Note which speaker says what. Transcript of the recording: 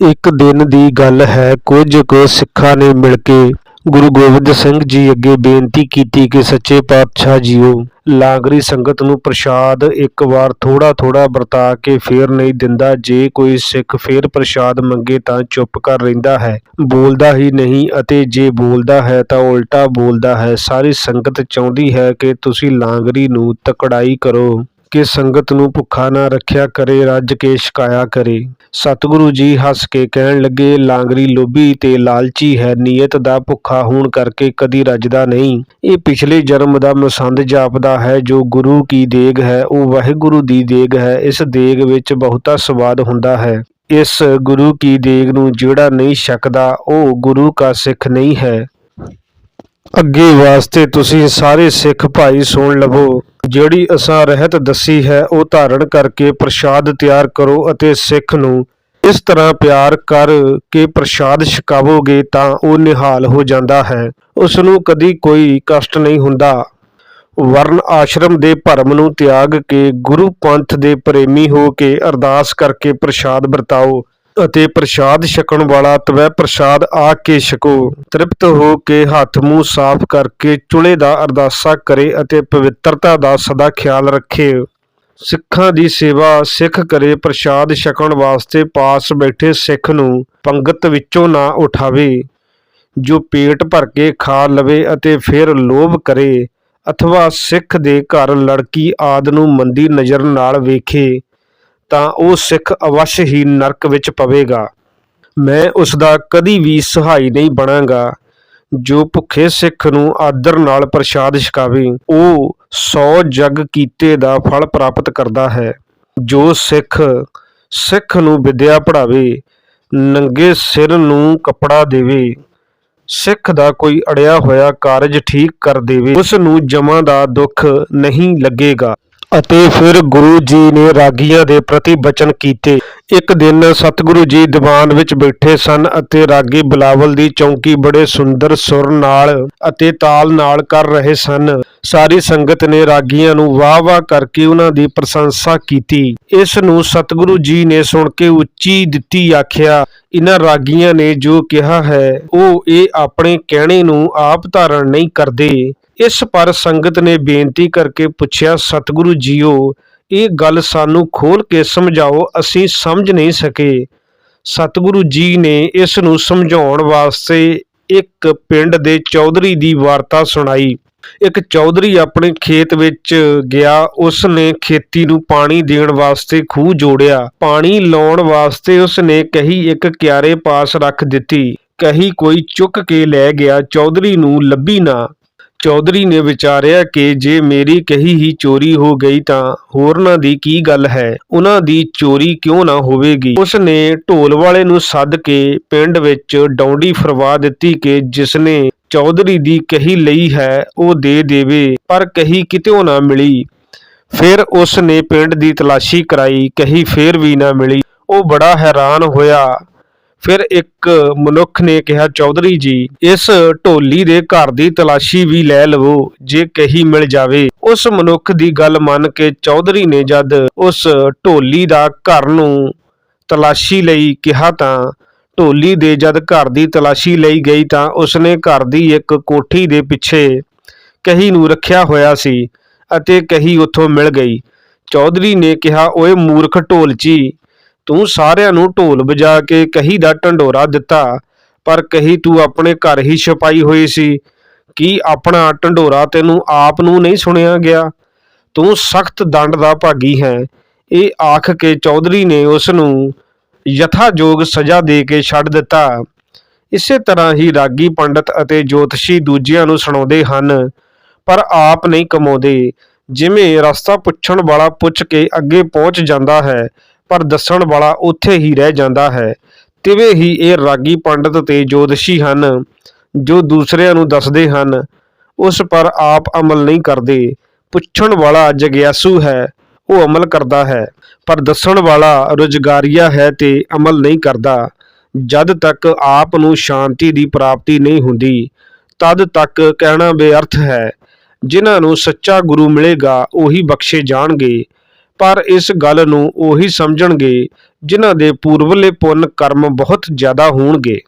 Speaker 1: ਇੱਕ ਦਿਨ ਦੀ ਗੱਲ ਹੈ। ਕੁਝ ਕੁ ਸਿੱਖਾਂ ਨੇ ਮਿਲ ਕੇ ਗੁਰੂ ਗੋਬਿੰਦ ਸਿੰਘ ਜੀ ਅੱਗੇ ਬੇਨਤੀ ਕੀਤੀ ਕਿ ਸੱਚੇ ਪਾਤਸ਼ਾਹ ਜੀਓ, ਲਾਂਗਰੀ ਸੰਗਤ ਨੂੰ ਪ੍ਰਸ਼ਾਦ ਇੱਕ ਵਾਰ ਥੋੜਾ ਥੋੜਾ ਵਰਤਾ ਕੇ ਫੇਰ ਨਹੀਂ ਦਿੰਦਾ। ਜੇ ਕੋਈ ਸਿੱਖ ਫੇਰ ਪ੍ਰਸ਼ਾਦ ਮੰਗੇ ਤਾਂ ਚੁੱਪ ਕਰ ਰਹਿੰਦਾ ਹੈ। ਬੋਲਦਾ ਹੀ ਨਹੀਂ ਅਤੇ ਜੇ ਬੋਲਦਾ ਹੈ ਤਾਂ ਉਲਟਾ ਬੋਲਦਾ ਹੈ। ਸਾਰੀ ਸੰਗਤ ਚਾਹੁੰਦੀ ਹੈ ਕਿ ਤੁਸੀਂ ਲਾਂਗਰੀ ਨੂੰ ਤਕੜਾਈ ਕਰੋ। ਕਿ ਸੰਗਤ ਨੂੰ ਭੁੱਖਾ ਨਾ ਰੱਖਿਆ ਕਰੇ, ਰੱਜ ਕੇ ਛਕਾਇਆ ਕਰੇ। ਸਤਿਗੁਰੂ ਜੀ ਹੱਸ ਕੇ ਕਹਿਣ ਲੱਗੇ, ਲਾਂਗਰੀ ਲੋਭੀ ਤੇ ਲਾਲਚੀ ਹੈ, ਨੀਅਤ ਦਾ ਭੁੱਖਾ ਹੋਣ ਕਰਕੇ ਕਦੀ ਰੱਜਦਾ ਨਹੀਂ। ਇਹ ਪਿਛਲੇ ਜਨਮ ਦਾ ਮਸੰਦ ਜਾਪਦਾ ਹੈ, ਜੋ ਗੁਰੂ ਕੀ ਦੇਗ ਹੈ, ਉਹ ਵਾਹਿਗੁਰੂ ਦੀ ਦੇਗ ਹੈ। ਇਸ ਦੇਗ ਵਿੱਚ ਬਹੁਤਾ ਸਵਾਦ ਹੁੰਦਾ ਹੈ। ਇਸ ਗੁਰੂ ਕੀ ਦੇਗ ਨੂੰ ਜਿਹੜਾ ਨਹੀਂ ਛਕਦਾ, ਉਹ ਗੁਰੂ ਕਾ ਸਿੱਖ ਨਹੀਂ ਹੈ। ਅੱਗੇ ਵਾਸਤੇ ਤੁਸੀਂ ਸਾਰੇ ਸਿੱਖ ਭਾਈ ਸੁਣ ਲਵੋ। ਜਿਹੜੀ ਅਸਾਂ ਰਹਿਤ ਦੱਸੀ ਹੈ, ਉਹ ਧਾਰਨ ਕਰਕੇ ਪ੍ਰਸ਼ਾਦ ਤਿਆਰ ਕਰੋ ਅਤੇ ਸਿੱਖ ਨੂੰ ਇਸ ਤਰ੍ਹਾਂ ਪਿਆਰ ਕਰ ਕੇ ਪ੍ਰਸ਼ਾਦ ਛਕਾਵੋਗੇ ਤਾਂ ਉਹ ਨਿਹਾਲ ਹੋ ਜਾਂਦਾ ਹੈ। ਉਸ ਨੂੰ ਕਦੀ ਕੋਈ ਕਸ਼ਟ ਨਹੀਂ ਹੁੰਦਾ। ਵਰਨ ਆਸ਼ਰਮ ਦੇ ਭਰਮ ਨੂੰ ਤਿਆਗ ਕੇ ਗੁਰੂ ਪੰਥ ਦੇ ਪ੍ਰੇਮੀ ਹੋ ਕੇ ਅਰਦਾਸ ਕਰਕੇ ਪ੍ਰਸ਼ਾਦ ਵਰਤਾਓ। ਅਤੇ ਪ੍ਰਸ਼ਾਦ ਛਕਣ ਵਾਲਾ ਤਵੈ ਪ੍ਰਸ਼ਾਦ ਆ ਕੇ ਛਕੋ। ਤ੍ਰਿਪਤ ਹੋ ਕੇ ਹੱਥ ਮੂੰਹ ਸਾਫ਼ ਕਰਕੇ ਚੁੱਲ੍ਹੇ ਦਾ ਅਰਦਾਸਾ ਕਰੇ ਅਤੇ ਪਵਿੱਤਰਤਾ ਦਾ ਸਦਾ ਖਿਆਲ ਰੱਖੇ। ਸਿੱਖਾਂ ਦੀ ਸੇਵਾ ਸਿੱਖ ਕਰੇ, ਪ੍ਰਸ਼ਾਦ ਛਕਣ ਵਾਸਤੇ ਪਾਸ ਬੈਠੇ ਸਿੱਖ ਨੂੰ ਪੰਗਤ ਵਿੱਚੋਂ ਨਾ ਉਠਾਵੇ, ਜੋ ਪੇਟ ਭਰ ਕੇ ਖਾ ਲਵੇ ਅਤੇ ਫਿਰ ਲੋਭ ਕਰੇ, ਅਥਵਾ ਸਿੱਖ ਦੇ ਘਰ ਲੜਕੀ ਆਦ ਨੂੰ ਮੰਦੀ ਨਜ਼ਰ ਨਾਲ ਵੇਖੇ। ਤਾਂ ਉਹ ਸਿੱਖ ਅਵਸ਼ ਹੀ ਨਰਕ ਵਿੱਚ ਪਵੇਗਾ। ਮੈਂ ਉਸ ਦਾ ਕਦੀ ਵੀ ਸਹਾਈ ਨਹੀਂ ਬਣਾਂਗਾ, ਜੋ ਭੁੱਖੇ ਸਿੱਖ ਨੂੰ ਆਦਰ ਨਾਲ ਪ੍ਰਸ਼ਾਦ ਛਕਾਵੇ। ਉਹ ਸੌ ਜਗ ਕੀਤੇ ਦਾ ਫਲ ਪ੍ਰਾਪਤ ਕਰਦਾ ਹੈ। ਜੋ ਸਿੱਖ ਸਿੱਖ ਨੂੰ ਵਿਦਿਆ ਪੜਾਵੇ ਨੰਗੇ ਸਿਰ ਨੂੰ ਕੱਪੜਾ ਦੇਵੇ। ਸਿੱਖ ਦਾ ਕੋਈ ਅੜਿਆ ਹੋਇਆ ਕਾਰਜ ਠੀਕ ਕਰ ਦੇਵੇ, ਉਸ ਨੂੰ ਜਮਾਂ ਦਾ ਦੁੱਖ ਨਹੀਂ ਲੱਗੇਗਾ। ਅਤੇ ਫਿਰ ਗੁਰੂ ਜੀ ਨੇ ਰਾਗੀਆਂ ਦੇ ਪ੍ਰਤੀ ਬਚਨ ਕੀਤੇ। ਇੱਕ ਦਿਨ ਸਤਿਗੁਰੂ ਜੀ ਦੀਵਾਨ ਵਿੱਚ ਬੈਠੇ ਸਨ ਅਤੇ ਰਾਗੀ ਬਿਲਾਵਲ ਦੀ ਚੌਂਕੀ ਬੜੇ ਸੁੰਦਰ ਸੁਰ ਨਾਲ ਅਤੇ ਤਾਲ ਨਾਲ ਕਰ ਰਹੇ ਸਨ। ਸਾਰੀ ਸੰਗਤ ਨੇ ਰਾਗੀਆਂ ਨੂੰ ਵਾਹ-ਵਾਹ ਕਰਕੇ ਉਹਨਾਂ ਦੀ ਪ੍ਰਸ਼ੰਸਾ ਕੀਤੀ। ਇਸ ਨੂੰ ਸਤਿਗੁਰੂ ਜੀ ਨੇ ਸੁਣ ਕੇ ਉੱਚੀ ਦਿੱਤੀ ਆਖਿਆ ਇਹਨਾਂ ਰਾਗੀਆਂ ਨੇ ਜੋ ਕਿਹਾ ਹੈ, ਉਹ ਇਹ ਆਪਣੇ ਕਹਿਣੇ ਨੂੰ ਆਪ ਧਾਰਨ ਨਹੀਂ ਕਰਦੇ। ਇਸ ਪਰ ਸੰਗਤ ਨੇ ਬੇਨਤੀ ਕਰਕੇ ਪੁੱਛਿਆ, ਸਤਿਗੁਰੂ ਜੀਓ, ਇਹ ਗੱਲ ਸਾਨੂੰ ਖੋਲ ਕੇ ਸਮਝਾਓ, ਅਸੀਂ ਸਮਝ ਨਹੀਂ ਸਕੇ। ਸਤਿਗੁਰੂ ਜੀ ਨੇ ਇਸ ਨੂੰ ਸਮਝਾਉਣ ਵਾਸਤੇ ਇੱਕ ਪਿੰਡ ਦੇ ਚੌਧਰੀ ਦੀ ਵਾਰਤਾ ਸੁਣਾਈ। ਇੱਕ ਚੌਧਰੀ ਆਪਣੇ ਖੇਤ ਵਿੱਚ ਗਿਆ, ਉਸ ਨੇ ਖੇਤੀ ਨੂੰ ਪਾਣੀ ਦੇਣ ਵਾਸਤੇ ਖੂਹ ਜੋੜਿਆ। ਪਾਣੀ ਲਾਉਣ ਵਾਸਤੇ ਉਸ ਨੇ ਕਹੀ, ਇੱਕ ਕਿਆਰੇ ਪਾਸ ਰੱਖ ਦਿੱਤੀ। ਕਹੀ, ਕੋਈ ਚੁੱਕ ਕੇ ਲੈ ਗਿਆ, ਚੌਧਰੀ ਨੂੰ ਲੱਭੀ ਨਾ। ਚੌਧਰੀ ਨੇ ਵਿਚਾਰਿਆ ਕਿ ਜੇ ਮੇਰੀ ਕਹੀ ਹੀ ਚੋਰੀ ਹੋ ਗਈ ਤਾਂ ਹੋਰਨਾਂ ਦੀ ਕੀ ਗੱਲ ਹੈ? ਉਹਨਾਂ ਦੀ ਚੋਰੀ ਕਿਉਂ ਨਾ ਹੋਵੇਗੀ? ਉਸ ਨੇ ਢੋਲ ਵਾਲੇ ਨੂੰ ਸੱਦ ਕੇ ਪਿੰਡ ਵਿੱਚ ਡੌਂਡੀ ਫਰਵਾ ਦਿੱਤੀ ਕਿ ਜਿਸਨੇ ਚੌਧਰੀ ਦੀ ਕਹੀ ਲਈ ਹੈ, ਉਹ ਦੇ ਦੇਵੇ, ਪਰ ਕਹੀ ਕਿਤੇੋਂ ਨਾ ਮਿਲੀ। ਫਿਰ ਉਸ ਨੇ ਪਿੰਡ ਦੀ ਤਲਾਸ਼ੀ ਕਰਾਈ, ਕਹੀ ਫੇਰ ਵੀ ਨਾ ਮਿਲੀ। ਉਹ ਬੜਾ ਹੈਰਾਨ ਹੋਇਆ। ਫਿਰ ਇੱਕ ਮਨੁੱਖ ਨੇ ਕਿਹਾ, ਚੌਧਰੀ ਜੀ, ਇਸ ਢੋਲੀ ਦੇ ਘਰ ਦੀ ਤਲਾਸ਼ੀ ਵੀ ਲੈ ਲਵੋ, ਜੇ ਕਹੀ ਮਿਲ ਜਾਵੇ। ਉਸ ਮਨੁੱਖ ਦੀ ਗੱਲ ਮੰਨ ਕੇ ਚੌਧਰੀ ਨੇ ਜਦ ਉਸ ਢੋਲੀ ਦਾ ਘਰ ਨੂੰ ਤਲਾਸ਼ੀ ਲਈ ਕਿਹਾ ਤਾਂ ਢੋਲੀ ਦੇ ਜਦ ਘਰ ਦੀ ਤਲਾਸ਼ੀ ਲਈ ਗਈ ਤਾਂ ਉਸਨੇ ਘਰ ਦੀ ਇੱਕ ਕੋਠੀ ਦੇ ਪਿੱਛੇ ਕਹੀ ਨੂੰ ਰੱਖਿਆ ਹੋਇਆ ਸੀ ਅਤੇ ਕਹੀ ਉੱਥੋਂ ਮਿਲ ਗਈ। ਚੌਧਰੀ ਨੇ ਕਿਹਾ, ਓਏ ਮੂਰਖ ਢੋਲਚੀ ਤੂੰ ਸਾਰਿਆਂ ਨੂੰ ਢੋਲ ਵਜਾ ਕੇ ਕਹੀ ਦਾ ਢੰਡੋਰਾ ਦਿੱਤਾ, ਪਰ ਕਹੀ ਤੂੰ ਆਪਣੇ ਘਰ ਹੀ ਛਪਾਈ ਹੋਈ ਸੀ। ਕੀ ਆਪਣਾ ਢੰਡੋਰਾ ਤੈਨੂੰ ਆਪ ਨੂੰ ਨਹੀਂ ਸੁਣਿਆ ਗਿਆ? ਤੂੰ ਸਖਤ ਦੰਡ ਦਾ ਭਾਗੀ ਹੈ। ਇਹ ਆਖ ਕੇ ਚੌਧਰੀ ਨੇ ਉਸ ਨੂੰ ਯਥਾਯੋਗ ਸਜ਼ਾ ਦੇ ਕੇ ਛੱਡ ਦਿੱਤਾ। ਇਸੇ ਤਰ੍ਹਾਂ ਹੀ ਰਾਗੀ ਪੰਡਤ ਅਤੇ ਜੋਤਸ਼ੀ ਦੂਜਿਆਂ ਨੂੰ ਸੁਣਾਉਂਦੇ ਹਨ, ਪਰ ਆਪ ਨਹੀਂ ਕਮਾਉਂਦੇ। ਜਿਵੇਂ ਰਸਤਾ ਪੁੱਛਣ ਵਾਲਾ ਪੁੱਛ ਕੇ ਅੱਗੇ ਪਹੁੰਚ ਜਾਂਦਾ ਹੈ ਪਰ ਦੱਸਣ ਵਾਲਾ ਉੱਥੇ ਹੀ ਰਹਿ ਜਾਂਦਾ ਹੈ। ਤਿਵੇਂ ਹੀ ਇਹ ਰਾਗੀ ਪੰਡਤ ਤੇ ਜੋਤਸ਼ੀ ਹਨ, ਜੋ ਦੂਸਰਿਆਂ ਨੂੰ ਦੱਸਦੇ ਹਨ, ਉਸ ਪਰ ਆਪ ਅਮਲ ਨਹੀਂ ਕਰਦੇ। ਪੁੱਛਣ ਵਾਲਾ ਜਗਿਆਸੂ ਹੈ, ਉਹ ਅਮਲ ਕਰਦਾ ਹੈ, ਪਰ ਦੱਸਣ ਵਾਲਾ ਰੁਜ਼ਗਾਰੀਆ ਹੈ ਤੇ ਅਮਲ ਨਹੀਂ ਕਰਦਾ। ਜਦ ਤੱਕ ਆਪ ਨੂੰ ਸ਼ਾਂਤੀ ਦੀ ਪ੍ਰਾਪਤੀ ਨਹੀਂ ਹੁੰਦੀ, ਤਦ ਤੱਕ ਕਹਿਣਾ ਬੇਅਰਥ ਹੈ, ਜਿਨ੍ਹਾਂ ਨੂੰ ਸੱਚਾ ਗੁਰੂ ਮਿਲੇਗਾ, ਉਹੀ ਬਖਸ਼ੇ ਜਾਣਗੇ। ਪਰ ਇਸ ਗੱਲ ਨੂੰ ਉਹੀ ਸਮਝਣਗੇ ਜਿਨ੍ਹਾਂ ਦੇ ਪੂਰਵਲੇ ਪੁੰਨ ਕਰਮ ਬਹੁਤ ਜ਼ਿਆਦਾ ਹੋਣਗੇ।